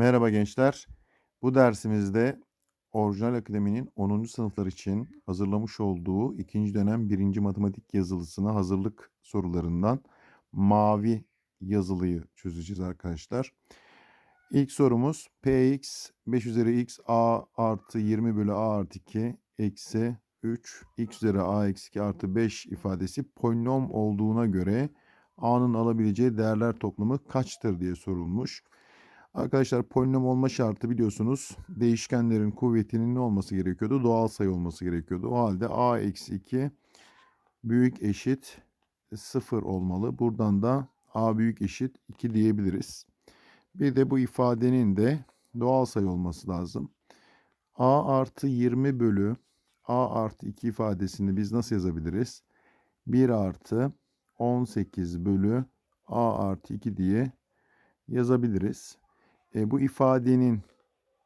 Merhaba gençler. Bu dersimizde Orijinal Akademi'nin 10. sınıflar için hazırlamış olduğu 2. dönem 1. matematik yazılısına hazırlık sorularından mavi yazılıyı çözeceğiz arkadaşlar. İlk sorumuz px 5 üzeri x a artı 20 bölü a artı 2 eksi 3 x üzeri a eksi 2 artı 5 ifadesi polinom olduğuna göre a'nın alabileceği değerler toplamı kaçtır diye sorulmuş. Arkadaşlar polinom olma şartı biliyorsunuz değişkenlerin kuvvetinin ne olması gerekiyordu? Doğal sayı olması gerekiyordu. O halde a eksi 2 büyük eşit 0 olmalı. Buradan da a büyük eşit 2 diyebiliriz. Bir de bu ifadenin de doğal sayı olması lazım. a artı 20 bölü a artı 2 ifadesini biz nasıl yazabiliriz? 1 artı 18 bölü a artı 2 diye yazabiliriz. E, bu ifadenin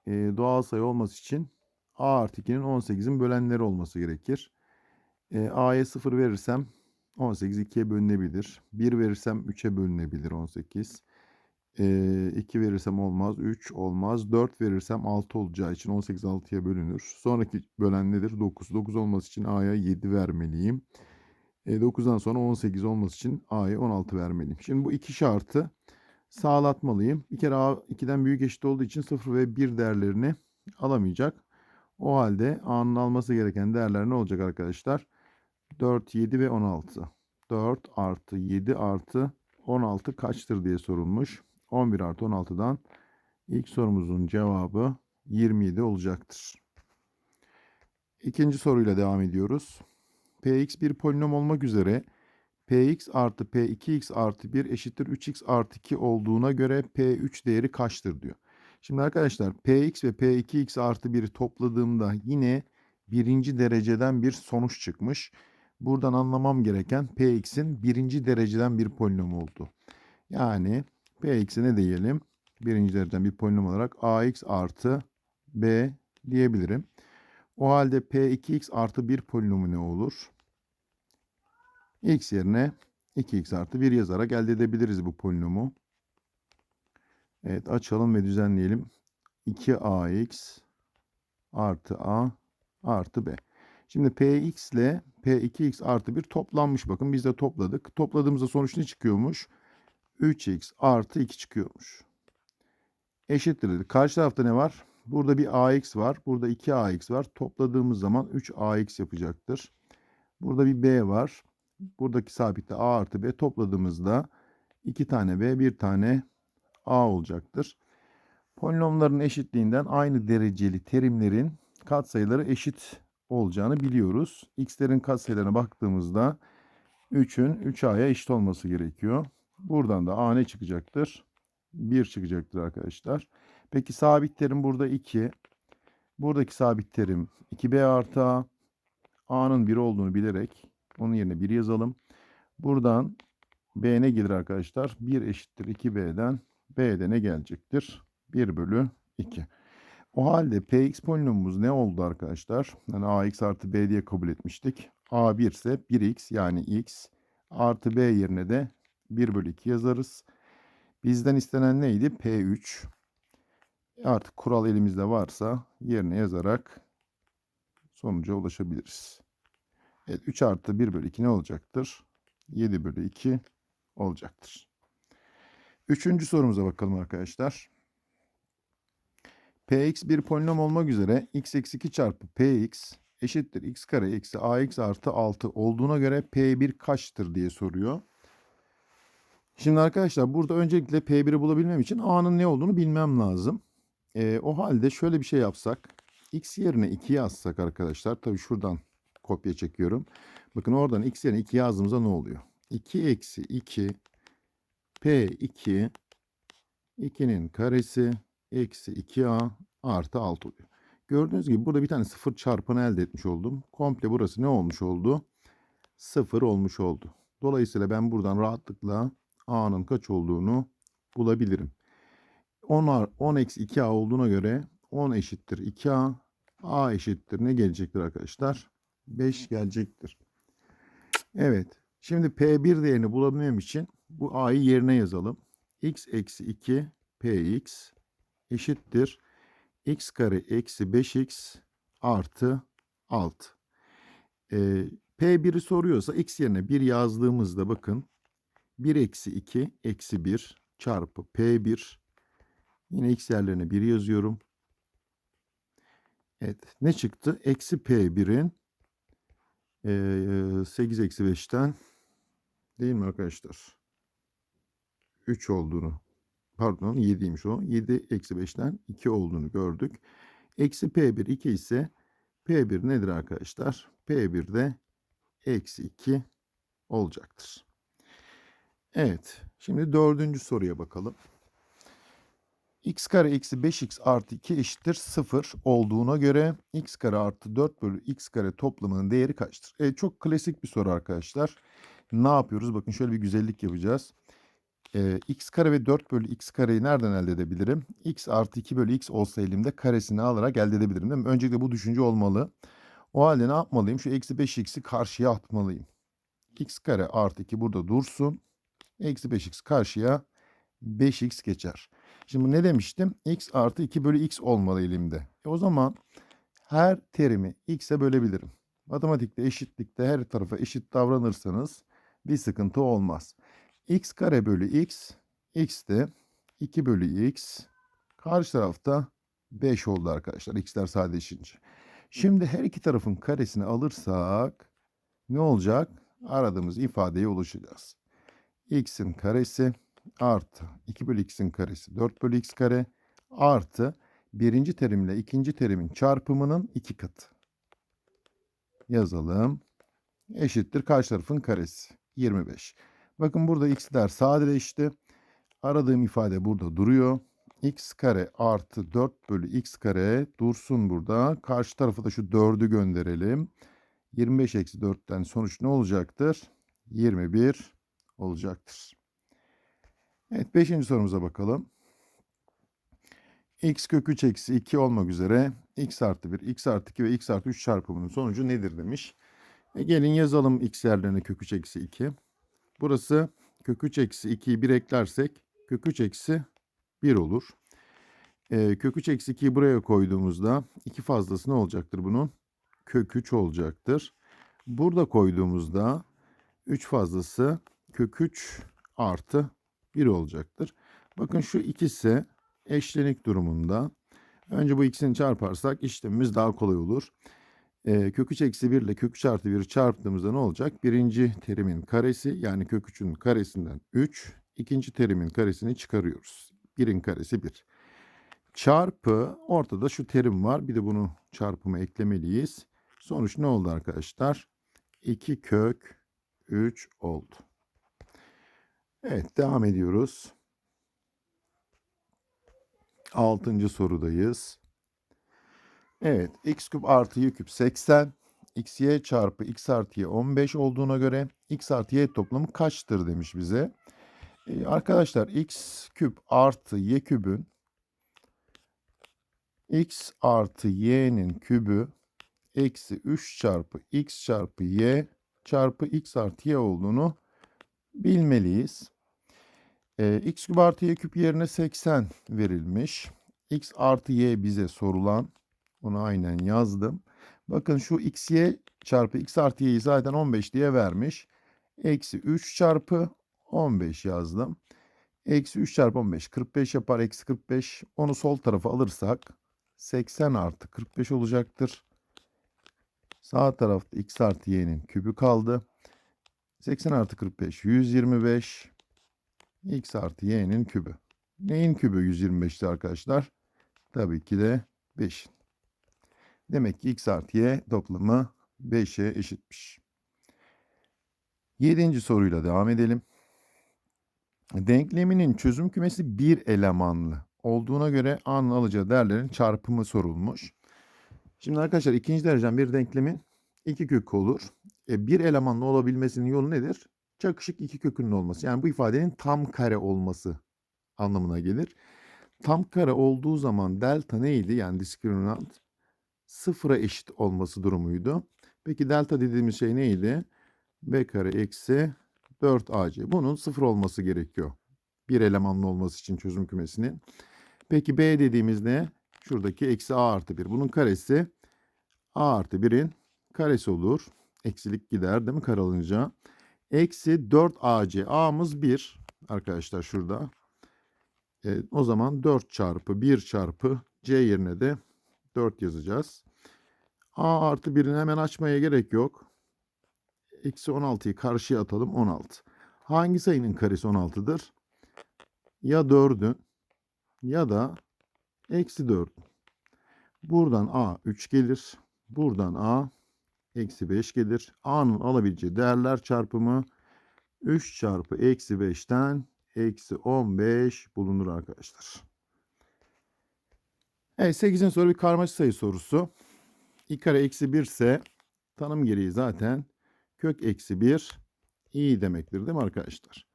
e, doğal sayı olması için a artı 2'nin 18'in bölenleri olması gerekir. E, a'ya 0 verirsem 18 2'ye bölünebilir. 1 verirsem 3'e bölünebilir 18. E, 2 verirsem olmaz. 3 olmaz. 4 verirsem 6 olacağı için 18 6'ya bölünür. Sonraki bölen nedir? 9. 9 olması için a'ya 7 vermeliyim. E, 9'dan sonra 18 olması için a'ya 16 vermeliyim. Şimdi bu iki şartı sağlatmalıyım. Bir kere A 2'den büyük eşit olduğu için 0 ve 1 değerlerini alamayacak. O halde A'nın alması gereken değerler ne olacak arkadaşlar? 4, 7 ve 16. 4 artı 7 artı 16 kaçtır diye sorulmuş. 11 artı 16'dan ilk sorumuzun cevabı 27 olacaktır. İkinci soruyla devam ediyoruz. Px bir polinom olmak üzere Px artı P2x artı 1 eşittir 3x artı 2 olduğuna göre P3 değeri kaçtır diyor. Şimdi arkadaşlar Px ve P2x artı 1'i topladığımda yine birinci dereceden bir sonuç çıkmış. Buradan anlamam gereken Px'in birinci dereceden bir polinom oldu. Yani Px'e ne diyelim? Birinci dereceden bir polinom olarak ax artı b diyebilirim. O halde P2x artı 1 polinomu ne olur? X yerine 2x artı 1 yazarak elde edebiliriz bu polinomu. Evet açalım ve düzenleyelim. 2ax artı a artı b. Şimdi px ile p2x artı 1 toplanmış. Bakın biz de topladık. Topladığımızda sonuç ne çıkıyormuş? 3x artı 2 çıkıyormuş. Eşittir dedik. Karşı tarafta ne var? Burada bir ax var. Burada 2ax var. Topladığımız zaman 3ax yapacaktır. Burada bir b var buradaki sabitle a artı b topladığımızda 2 tane b 1 tane a olacaktır. Polinomların eşitliğinden aynı dereceli terimlerin katsayıları eşit olacağını biliyoruz. x'lerin katsayılarına baktığımızda 3'ün 3a'ya eşit olması gerekiyor. Buradan da a ne çıkacaktır? 1 çıkacaktır arkadaşlar. Peki sabit terim burada 2. Buradaki sabit terim 2b artı a. a'nın 1 olduğunu bilerek onun yerine 1 yazalım. Buradan B ne gelir arkadaşlar? 1 eşittir 2B'den B'de ne gelecektir? 1 bölü 2. O halde Px polinomumuz ne oldu arkadaşlar? Yani Ax artı B diye kabul etmiştik. A1 ise 1x yani x artı B yerine de 1 bölü 2 yazarız. Bizden istenen neydi? P3. Artık kural elimizde varsa yerine yazarak sonuca ulaşabiliriz. Evet 3 artı 1 bölü 2 ne olacaktır? 7 bölü 2 olacaktır. Üçüncü sorumuza bakalım arkadaşlar. Px bir polinom olmak üzere x eksi 2 çarpı Px eşittir x kare eksi ax artı 6 olduğuna göre P1 kaçtır diye soruyor. Şimdi arkadaşlar burada öncelikle P1'i bulabilmem için A'nın ne olduğunu bilmem lazım. E, o halde şöyle bir şey yapsak. X yerine 2 yazsak arkadaşlar. Tabii şuradan kopya çekiyorum. Bakın oradan x yerine 2 yazdığımızda ne oluyor? 2 eksi 2 P2 2'nin karesi eksi 2A artı 6 oluyor. Gördüğünüz gibi burada bir tane sıfır çarpanı elde etmiş oldum. Komple burası ne olmuş oldu? Sıfır olmuş oldu. Dolayısıyla ben buradan rahatlıkla A'nın kaç olduğunu bulabilirim. 10, 10 eksi 2A olduğuna göre 10 eşittir 2A. A eşittir ne gelecektir arkadaşlar? 5 gelecektir. Evet. Şimdi P1 değerini bulabilmem için bu A'yı yerine yazalım. X eksi 2 Px eşittir. x kare eksi 5x artı 6. Ee, P1'i soruyorsa x yerine 1 yazdığımızda bakın 1 eksi 2 eksi 1 çarpı P1 yine x yerlerine 1 yazıyorum. Evet ne çıktı? Eksi P1'in ee, 8 eksi 5'ten değil mi arkadaşlar? 3 olduğunu pardon 7'ymiş o. 7 eksi 5'ten 2 olduğunu gördük. Eksi P1 2 ise P1 nedir arkadaşlar? P1 de eksi 2 olacaktır. Evet. Şimdi dördüncü soruya bakalım. X kare eksi 5x artı 2 eşittir 0 olduğuna göre x kare artı 4 bölü x kare toplamının değeri kaçtır? E, çok klasik bir soru arkadaşlar. Ne yapıyoruz? Bakın şöyle bir güzellik yapacağız. E, x kare ve 4 bölü x kareyi nereden elde edebilirim? x artı 2 bölü x olsa elimde karesini alarak elde edebilirim değil mi? Öncelikle bu düşünce olmalı. O halde ne yapmalıyım? Şu eksi 5x'i karşıya atmalıyım. x kare artı 2 burada dursun. Eksi 5x karşıya 5x geçer. Şimdi ne demiştim? x artı 2 bölü x olmalı elimde. E o zaman her terimi x'e bölebilirim. Matematikte eşitlikte her tarafa eşit davranırsanız bir sıkıntı olmaz. x kare bölü x, x de 2 bölü x. Karşı tarafta 5 oldu arkadaşlar. x'ler sadeleşince. Şimdi her iki tarafın karesini alırsak ne olacak? Aradığımız ifadeye ulaşacağız. x'in karesi artı 2 bölü x'in karesi 4 bölü x kare artı birinci terimle ikinci terimin çarpımının iki katı. Yazalım. Eşittir karşı tarafın karesi 25. Bakın burada x'ler sadeleşti. Aradığım ifade burada duruyor. x kare artı 4 bölü x kare dursun burada. Karşı tarafa da şu 4'ü gönderelim. 25 eksi 4'ten sonuç ne olacaktır? 21 olacaktır. Evet 5. sorumuza bakalım. x kök 3 eksi 2 olmak üzere x artı 1, x artı 2 ve x artı 3 çarpımının sonucu nedir demiş. E gelin yazalım x yerlerine kök 3 eksi 2. Burası kök 3 eksi 2'yi 1 eklersek kök 3 eksi 1 olur. E, kök 3 eksi 2'yi buraya koyduğumuzda 2 fazlası ne olacaktır bunun? Kök 3 olacaktır. Burada koyduğumuzda 3 fazlası kök 3 artı 1 olacaktır. Bakın şu ikisi eşlenik durumunda. Önce bu ikisini çarparsak işlemimiz daha kolay olur. Ee, kök 3 eksi 1 ile kök 3 artı 1'i çarptığımızda ne olacak? Birinci terimin karesi yani kök 3'ün karesinden 3. ikinci terimin karesini çıkarıyoruz. 1'in karesi 1. Çarpı ortada şu terim var. Bir de bunu çarpıma eklemeliyiz. Sonuç ne oldu arkadaşlar? 2 kök 3 oldu. Evet devam ediyoruz. Altıncı sorudayız. Evet x küp artı y küp 80. x y çarpı x artı y 15 olduğuna göre x artı y toplamı kaçtır demiş bize. Ee, arkadaşlar x küp artı y kübün x artı y'nin kübü eksi 3 çarpı x çarpı y çarpı x artı y olduğunu bilmeliyiz. E, x küp artı y küp yerine 80 verilmiş. x artı y bize sorulan. Onu aynen yazdım. Bakın şu x y çarpı x artı y'yi zaten 15 diye vermiş. Eksi 3 çarpı 15 yazdım. Eksi 3 çarpı 15 45 yapar. Eksi 45 onu sol tarafa alırsak 80 artı 45 olacaktır. Sağ tarafta x artı y'nin kübü kaldı. 80 artı 45 125 x artı y'nin kübü. Neyin kübü 125'ti arkadaşlar? Tabii ki de 5'in. Demek ki x artı y toplamı 5'e eşitmiş. Yedinci soruyla devam edelim. Denkleminin çözüm kümesi bir elemanlı olduğuna göre A'nın alacağı değerlerin çarpımı sorulmuş. Şimdi arkadaşlar ikinci dereceden bir denklemin iki kökü olur. E, bir elemanlı olabilmesinin yolu nedir? Çakışık iki kökünün olması. Yani bu ifadenin tam kare olması anlamına gelir. Tam kare olduğu zaman delta neydi? Yani diskriminant sıfıra eşit olması durumuydu. Peki delta dediğimiz şey neydi? B kare eksi 4AC. Bunun sıfır olması gerekiyor. Bir elemanlı olması için çözüm kümesinin. Peki b dediğimiz ne? Şuradaki eksi a artı 1. Bunun karesi a artı 1'in karesi olur. Eksilik gider değil mi karalınca? Eksi 4ac. a'mız 1 arkadaşlar şurada. E, o zaman 4 çarpı 1 çarpı c yerine de 4 yazacağız. a artı 1'in hemen açmaya gerek yok. Eksi 16'yı karşıya atalım 16. Hangi sayının karesi 16'dır? Ya 4'ün ya da eksi 4. Buradan a 3 gelir. Buradan a eksi 5 gelir. a'nın alabileceği değerler çarpımı 3 çarpı eksi 5'ten eksi 15 bulunur arkadaşlar. Evet 8'in soru bir karmaşık sayı sorusu. i kare eksi 1 ise tanım gereği zaten kök eksi 1 i demektir değil mi arkadaşlar?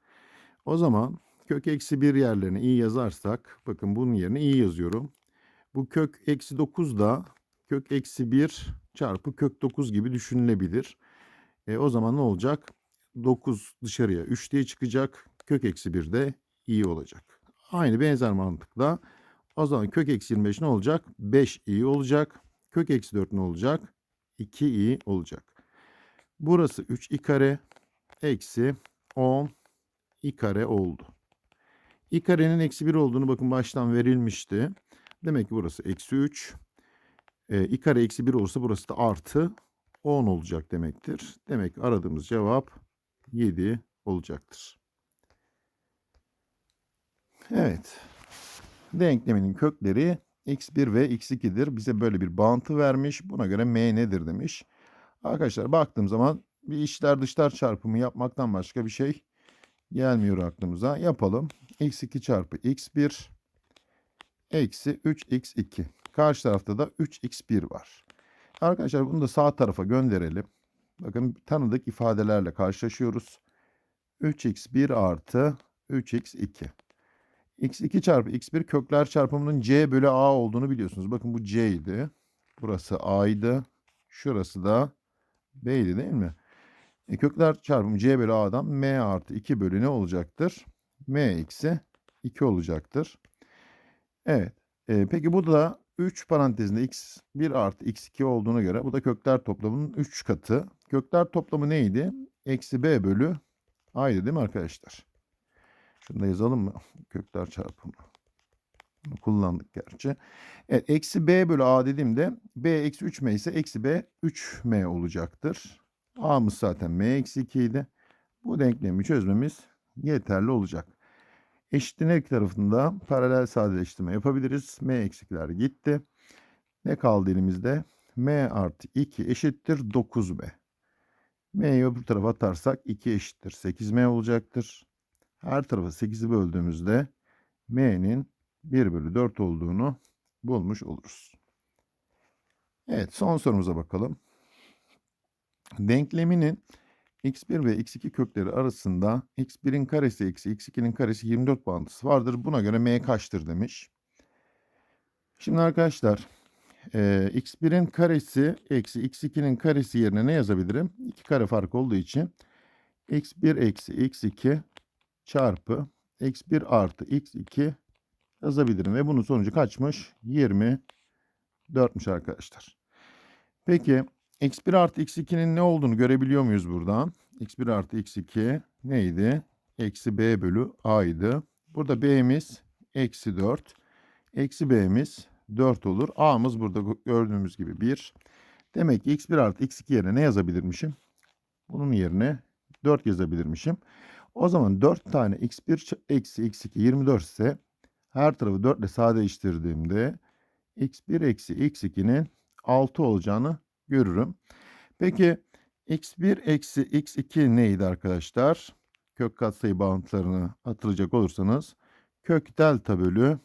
O zaman kök eksi 1 yerlerine i yazarsak bakın bunun yerine i yazıyorum. Bu kök eksi 9 da kök eksi 1 çarpı kök 9 gibi düşünülebilir. E, o zaman ne olacak? 9 dışarıya 3 diye çıkacak. Kök eksi 1 de i olacak. Aynı benzer mantıkla o zaman kök eksi 25 ne olacak? 5 i olacak. Kök eksi 4 ne olacak? 2 i olacak. Burası 3 i kare eksi 10 i kare oldu. i karenin eksi 1 olduğunu bakın baştan verilmişti. Demek ki burası eksi 3. E, i kare eksi 1 olursa burası da artı 10 olacak demektir. Demek ki aradığımız cevap 7 olacaktır. Evet. Denkleminin kökleri x1 ve x2'dir. Bize böyle bir bağıntı vermiş. Buna göre m nedir demiş. Arkadaşlar baktığım zaman bir içler dışlar çarpımı yapmaktan başka bir şey gelmiyor aklımıza. Yapalım. x2 çarpı x1 eksi 3x2. Karşı tarafta da 3x1 var. Arkadaşlar bunu da sağ tarafa gönderelim. Bakın tanıdık ifadelerle karşılaşıyoruz. 3x1 artı 3x2. x2 çarpı x1 kökler çarpımının c bölü a olduğunu biliyorsunuz. Bakın bu c idi. Burası a'ydı. Şurası da b'ydi değil mi? E, kökler çarpımı c bölü a'dan m artı 2 bölü ne olacaktır? m eksi 2 olacaktır. Evet. E, peki bu da 3 parantezinde x1 artı x2 olduğuna göre bu da kökler toplamının 3 katı. Kökler toplamı neydi? Eksi b bölü a'ydı değil mi arkadaşlar? Şunu da yazalım mı? Kökler çarpımı. Bunu kullandık gerçi. Evet, eksi b bölü a dediğimde b eksi 3m ise eksi b 3m olacaktır. a'mız zaten m eksi 2 idi. Bu denklemi çözmemiz yeterli olacak. İki tarafında paralel sadeleştirme yapabiliriz. M eksikler gitti. Ne kaldı elimizde? M artı 2 eşittir 9B. M'yi öbür tarafa atarsak 2 eşittir 8M olacaktır. Her tarafa 8'i böldüğümüzde M'nin 1 bölü 4 olduğunu bulmuş oluruz. Evet son sorumuza bakalım. Denkleminin x1 ve x2 kökleri arasında x1'in karesi eksi x2'nin karesi 24 bağıntısı vardır. Buna göre m kaçtır demiş. Şimdi arkadaşlar e, x1'in karesi eksi x2'nin karesi yerine ne yazabilirim? 2 kare fark olduğu için x1 eksi x2 çarpı x1 artı x2 yazabilirim. Ve bunun sonucu kaçmış? 24'müş arkadaşlar. Peki x1 artı x2'nin ne olduğunu görebiliyor muyuz buradan? x1 artı x2 neydi? Eksi b bölü a'ydı. Burada b'miz eksi 4. Eksi b'miz 4 olur. a'mız burada gördüğümüz gibi 1. Demek ki x1 artı x2 yerine ne yazabilirmişim? Bunun yerine 4 yazabilirmişim. O zaman 4 tane x1 eksi x2 24 ise her tarafı 4 ile sadeleştirdiğimde x1 eksi x2'nin 6 olacağını görürüm. Peki x1 eksi x2 neydi arkadaşlar? Kök katsayı bağıntılarını hatırlayacak olursanız kök delta bölü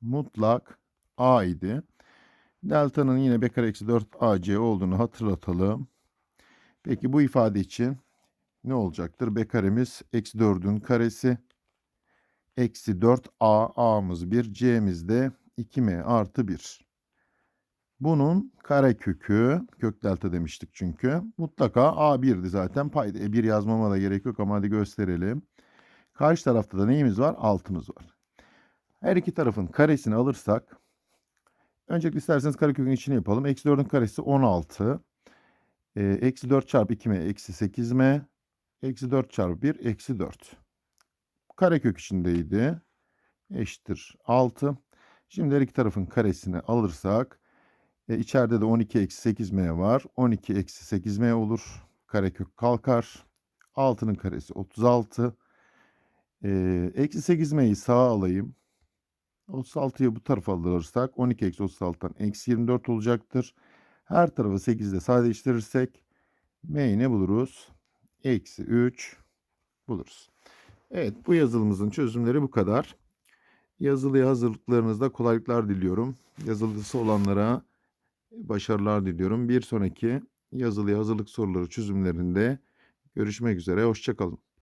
mutlak a idi. Delta'nın yine b kare eksi 4 ac olduğunu hatırlatalım. Peki bu ifade için ne olacaktır? b karemiz eksi 4'ün karesi eksi 4 a a'mız 1 c'miz de 2m artı 1. Bunun karekökü, kök delta demiştik çünkü. Mutlaka A1'di zaten. Payda e, 1 yazmama da gerek yok ama hadi gösterelim. Karşı tarafta da neyimiz var? Altımız var. Her iki tarafın karesini alırsak öncelikle isterseniz karekökün içini yapalım. Eksi 4'ün karesi 16. Ee, eksi 4 çarpı 2m eksi 8m. Eksi 4 çarpı 1 eksi 4. Karekök içindeydi. Eşittir 6. Şimdi her iki tarafın karesini alırsak e, içeride de 12 eksi 8m var. 12 eksi 8m olur. Karekök kalkar. 6'nın karesi 36. Ee, eksi 8m'yi sağa alayım. 36'yı bu tarafa alırsak 12 eksi 36'dan eksi 24 olacaktır. Her tarafı 8 ile sadeleştirirsek m'yi ne buluruz? Eksi 3 buluruz. Evet bu yazılımızın çözümleri bu kadar. Yazılıya hazırlıklarınızda kolaylıklar diliyorum. Yazılısı olanlara başarılar diliyorum. Bir sonraki yazılıya hazırlık soruları çözümlerinde görüşmek üzere. Hoşçakalın.